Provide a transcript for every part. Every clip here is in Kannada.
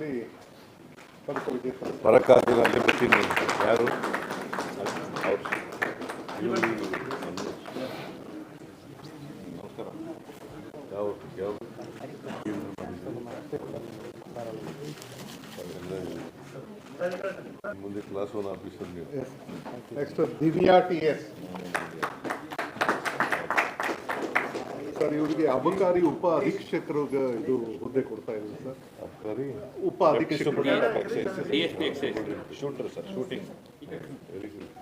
ಪದಕ ವಿಜೇತ ಬರೋಕ್ಕಾಗಲಿಲ್ಲ ಅಲ್ಲಿ ಬರ್ತೀನಿ ಯಾರು ನಮಸ್ಕಾರ ಯಾವ ಯಾವ ಮುಂದೆ ಕ್ಲಾಸ್ ಒನ್ ಆಫೀಸರ್ ನೀವು next Divya T S sir ಇವರಿಗೆ ಅಬಕಾರಿ ಉಪ ಅಧೀಕ್ಷಕರು ಇದು ಹುದ್ದೆ ಕೊಡ್ತಾ ಇದ್ದೀವಿ ಸರ್. ಅಬಕಾರಿ? ಉಪ ಅಧೀಕ್ಷಕರು. Shooter sir shooting very good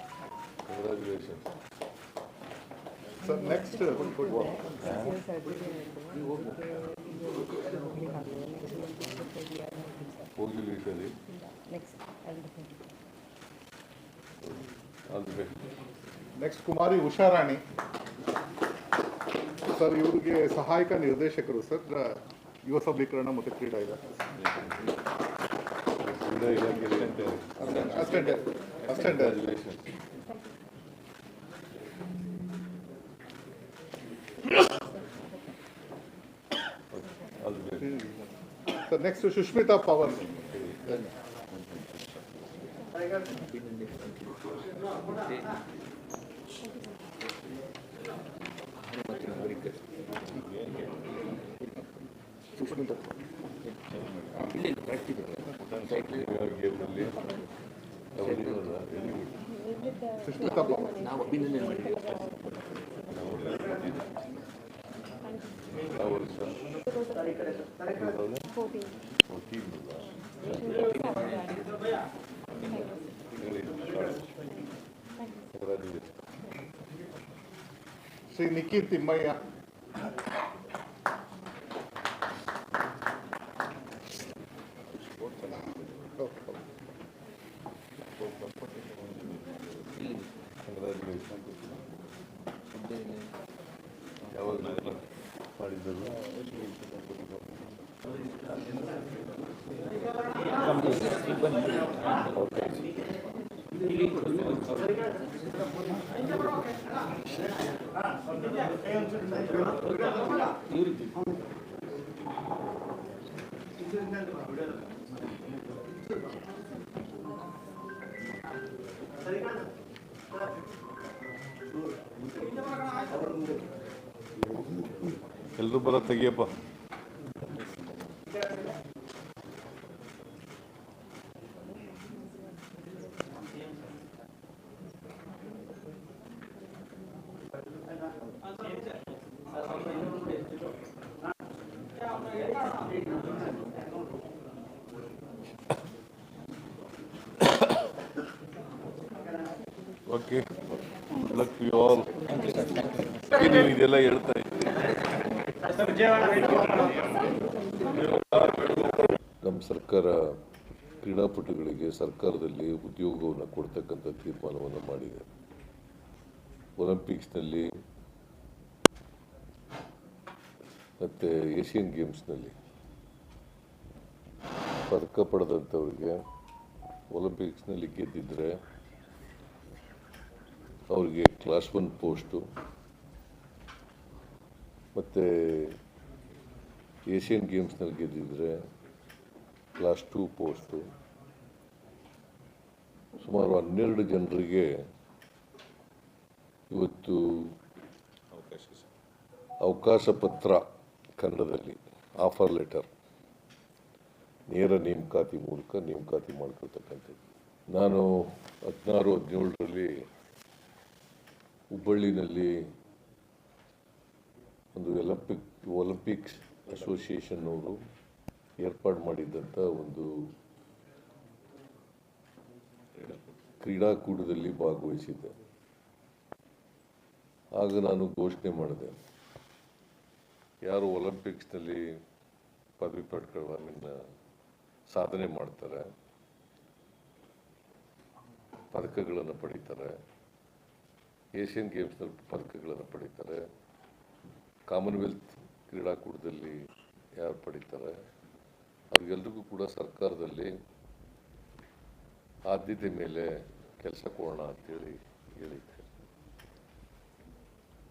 congratulation sir next ಹೋಗಿಲ್ಲ ಈ ಸರಿ. All next Kumari Usharani sir ಇವರಿಗೆ ಸಹಾಯಕ ನಿರ್ದೇಶಕರು ಸರ್ ಯುವ ಸಬಲೀಕರಣ ಮತ್ತು ಕ್ರೀಡಾ ಇಲಾಖೆ ಕ್ರೀಡಾ ಇಲಾಖೆಯಲ್ಲಿ assistant assistant congratulation all the best sir next Sushmita Pavan ಗೇಮ್ನಲ್ಲಿ ಕಬಡ್ಡಿನಲ್ಲ Shri Nikhil Thimmaiah congratulation ಯಾವಾಗ ಮಾಡಿದ್ದಲ್ಲ ಎಲ್ಲರೂ ಬರ ತೆಗಿಯಪ್ಪ. ಓಕೆ ಲಕ್ ಯು ಆಲ್ ನೀವು ಇದೆಲ್ಲ ಹೇಳ್ತಾ ನಮ್ಮ ಸರ್ಕಾರ ಕ್ರೀಡಾಪಟುಗಳಿಗೆ ಸರ್ಕಾರದಲ್ಲಿ ಉದ್ಯೋಗವನ್ನು ಕೊಡ್ತಕ್ಕಂಥ ತೀರ್ಮಾನವನ್ನು ಮಾಡಿದೆ. ಒಲಿಂಪಿಕ್ಸ್ನಲ್ಲಿ ಮತ್ತು ಏಷ್ಯನ್ ಗೇಮ್ಸ್ನಲ್ಲಿ ಪದಕ ಪಡೆದಂಥವ್ರಿಗೆ ಒಲಿಂಪಿಕ್ಸ್ನಲ್ಲಿ ಗೆದ್ದಿದ್ರೆ ಅವ್ರಿಗೆ ಕ್ಲಾಸ್ ಒನ್ ಪೋಸ್ಟು ಮತ್ತು ಏಷ್ಯನ್ ಗೇಮ್ಸ್ನಲ್ಲಿ ಗೆದ್ದಿದ್ರೆ ಕ್ಲಾಸ್ ಟೂ ಪೋಸ್ಟು ಸುಮಾರು ಹನ್ನೆರಡು ಜನರಿಗೆ ಇವತ್ತು ಅವಕಾಶ ಅವಕಾಶ ಪತ್ರ ಕನ್ನಡದಲ್ಲಿ ಆಫರ್ ಲೆಟರ್ ನೇರ ನೇಮಕಾತಿ ಮೂಲಕ ನೇಮಕಾತಿ ಮಾಡ್ಕೊಳ್ತಕ್ಕಂಥದ್ದು. ನಾನು ಹದಿನಾರು, ಹದಿನೇಳರಲ್ಲಿ ಹುಬ್ಬಳ್ಳಿನಲ್ಲಿ ಒಂದು ಒಲಿಂಪಿಕ್ ಒಲಂಪಿಕ್ಸ್ ಅಸೋಸಿಯೇಷನ್ನವರು ಏರ್ಪಾಡು ಮಾಡಿದ್ದಂಥ ಒಂದು ಕ್ರೀಡಾಕೂಟದಲ್ಲಿ ಭಾಗವಹಿಸಿದ್ದೆ. ಆಗ ನಾನು ಘೋಷಣೆ ಮಾಡಿದೆ. ಯಾರು ಒಲಿಂಪಿಕ್ಸ್ನಲ್ಲಿ ಪದವಿ ಪಡ್ಕೊಳ್ಳೋ ಮೀನ್ ಸಾಧನೆ ಮಾಡ್ತಾರೆ, ಪದಕಗಳನ್ನು ಪಡಿತಾರೆ ಏಷ್ಯನ್ ಗೇಮ್ಸ್ನಲ್ಲಿ ಪದಕಗಳನ್ನು ಪಡೀತಾರೆ. ಕಾಮನ್ವೆಲ್ತ್ ಕ್ರೀಡಾಕೂಟದಲ್ಲಿ ಯಾರು ಪಡೀತಾರೆ? ಅವ್ರಿಗೆಲ್ರಿಗೂ ಕೂಡ ಸರ್ಕಾರದಲ್ಲಿ ಆದ್ಯತೆ ಮೇಲೆ ಕೆಲಸ ಕೊಡೋಣ ಅಂತೇಳಿ ಹೇಳಿದ್ದೆ.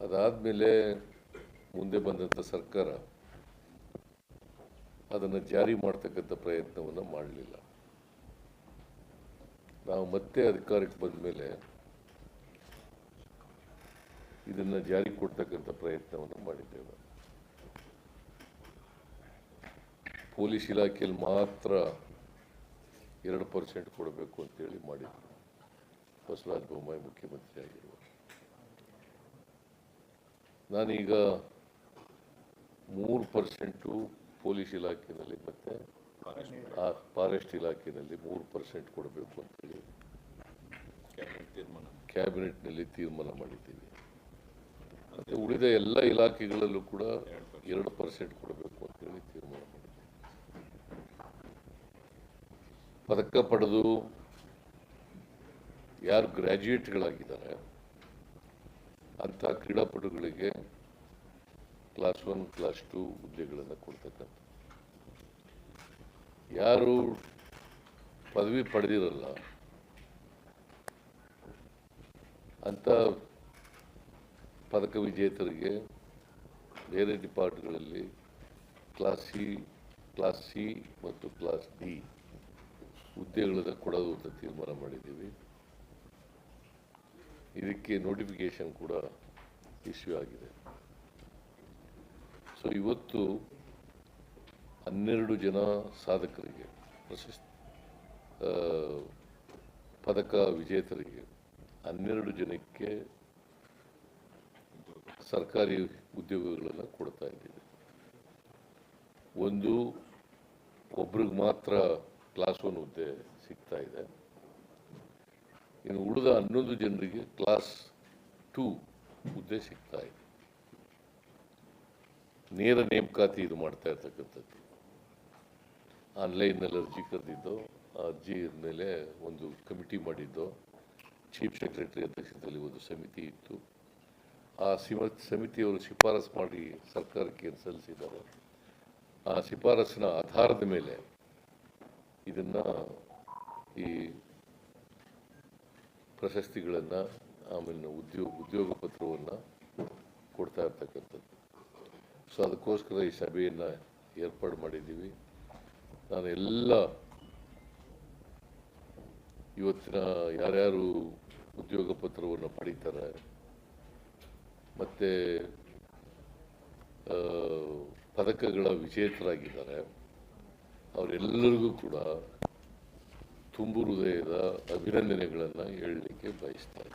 ಅದಾದಮೇಲೆ ಮುಂದೆ ಬಂದಂಥ ಸರ್ಕಾರ ಅದನ್ನು ಜಾರಿ ಮಾಡ್ತಕ್ಕಂಥ ಪ್ರಯತ್ನವನ್ನು ಮಾಡಲಿಲ್ಲ. ನಾವು ಮತ್ತೆ ಅಧಿಕಾರಕ್ಕೆ ಬಂದ ಮೇಲೆ ಇದನ್ನು ಜಾರಿ ಕೊಡ್ತಕ್ಕಂಥ ಪ್ರಯತ್ನವನ್ನು ಮಾಡಿದ್ದೇವೆ. ಪೊಲೀಸ್ ಇಲಾಖೆಯಲ್ಲಿ ಮಾತ್ರ ಎರಡು ಪರ್ಸೆಂಟ್ ಕೊಡಬೇಕು ಅಂತೇಳಿ ಮಾಡಿದ್ರು. ಬಸವರಾಜ ಬೊಮ್ಮಾಯಿ ಮುಖ್ಯಮಂತ್ರಿ ಆಗಿರುವ ನಾನೀಗ ಮೂರು ಪರ್ಸೆಂಟು ಪೊಲೀಸ್ ಇಲಾಖೆಯಲ್ಲಿ ಮತ್ತು ಫಾರೆಸ್ಟ್ ಇಲಾಖೆಯಲ್ಲಿ ಮೂರು ಪರ್ಸೆಂಟ್ ಕೊಡಬೇಕು ಅಂತೇಳಿ ಕ್ಯಾಬಿನೆಟ್ನಲ್ಲಿ ತೀರ್ಮಾನ ಮಾಡಿದ್ದೀವಿ. ಉಳಿದ ಎಲ್ಲ ಇಲಾಖೆಗಳಲ್ಲೂ ಕೂಡ ಎರಡು ಪರ್ಸೆಂಟ್ ಕೊಡಬೇಕು ಅಂತೇಳಿ ತೀರ್ಮಾನ ಮಾಡಿದೆ ಪದಕ ಪಡೆದು ಯಾರು ಗ್ರ್ಯಾಜುಯೇಟ್ಗಳಾಗಿದ್ದಾರೆ ಅಂಥ ಕ್ರೀಡಾಪಟುಗಳಿಗೆ ಕ್ಲಾಸ್ ಒನ್ ಕ್ಲಾಸ್ ಟು ಹುದ್ದೆಗಳನ್ನು ಕೊಡ್ತಕ್ಕಂಥ ಯಾರು ಪದವಿ ಪಡೆದಿರಲ್ಲ, ಅಂಥ ಪದಕ ವಿಜೇತರಿಗೆ ಬೇರೆ ಡಿಪಾರ್ಟ್ಗಳಲ್ಲಿ ಕ್ಲಾಸ್ ಸಿ ಕ್ಲಾಸ್ ಸಿ ಮತ್ತು ಕ್ಲಾಸ್ ಡಿ ಹುದ್ದೆಗಳನ್ನು ಕೊಡೋದು ಅಂತ ತೀರ್ಮಾನ ಮಾಡಿದ್ದೀವಿ. ಇದಕ್ಕೆ ನೋಟಿಫಿಕೇಶನ್ ಕೂಡ ಇಶ್ಯೂ ಆಗಿದೆ. ಸೊ, ಇವತ್ತು ಹನ್ನೆರಡು ಜನ ಸಾಧಕರಿಗೆ ಪ್ರಶಸ್ತಿ ಪದಕ ವಿಜೇತರಿಗೆ ಹನ್ನೆರಡು ಜನಕ್ಕೆ ಸರ್ಕಾರಿ ಉದ್ಯೋಗಗಳನ್ನು ಕೊಡ್ತಾ ಇದ್ದೀವಿ. ಒಂದು, ಒಬ್ರಿಗೆ ಮಾತ್ರ ಕ್ಲಾಸ್ ಒನ್ ಹುದ್ದೆ ಸಿಗ್ತಾ ಇದೆ. ಇನ್ನು ಉಳಿದ ಹನ್ನೊಂದು ಜನರಿಗೆ ಕ್ಲಾಸ್ ಟೂ ಹುದ್ದೆ ಸಿಗ್ತಾ ಇದೆ. ನೇರ ನೇಮಕಾತಿ ಇದು ಮಾಡ್ತಾ ಇರ್ತಕ್ಕಂಥದ್ದು. ಆನ್ಲೈನಲ್ಲಿ ಅರ್ಜಿ ಕರೆದಿದ್ದು, ಆ ಅರ್ಜಿ ಮೇಲೆ ಒಂದು ಕಮಿಟಿ ಮಾಡಿದ್ದು, ಚೀಫ್ ಸೆಕ್ರೆಟರಿ ಅಧ್ಯಕ್ಷತೆಯಲ್ಲಿ ಒಂದು ಸಮಿತಿ ಇತ್ತು. ಆ ಸಿಮ, ಸಮಿತಿಯವರು ಶಿಫಾರಸು ಮಾಡಿ ಸರ್ಕಾರಕ್ಕೆ ಸಲ್ಲಿಸಿದ್ದಾರೆ. ಆ ಶಿಫಾರಸಿನ ಆಧಾರದ ಮೇಲೆ ಇದನ್ನು ಈ ಪ್ರಶಸ್ತಿಗಳನ್ನು, ಆಮೇಲೆ ಉದ್ಯೋಗ ಉದ್ಯೋಗ ಪತ್ರವನ್ನು ಕೊಡ್ತಾ ಇರ್ತಕ್ಕಂಥದ್ದು. ಸೊ, ಅದಕ್ಕೋಸ್ಕರ ಈ ಸಭೆಯನ್ನು ಏರ್ಪಾಡು ಮಾಡಿದ್ದೀವಿ. ನಾನು ಎಲ್ಲ ಇವತ್ತಿನ ಯಾರ್ಯಾರು ಉದ್ಯೋಗ ಪತ್ರವನ್ನು ಪಡೀತಾರೆ ಮತ್ತು ಪದಕಗಳ ವಿಜೇತರಾಗಿದ್ದಾರೆ. ಅವರೆಲ್ಲರಿಗೂ ಕೂಡ ತುಂಬು ಹೃದಯದ ಅಭಿನಂದನೆಗಳನ್ನು ಹೇಳಲಿಕ್ಕೆ ಬಯಸ್ತಾರೆ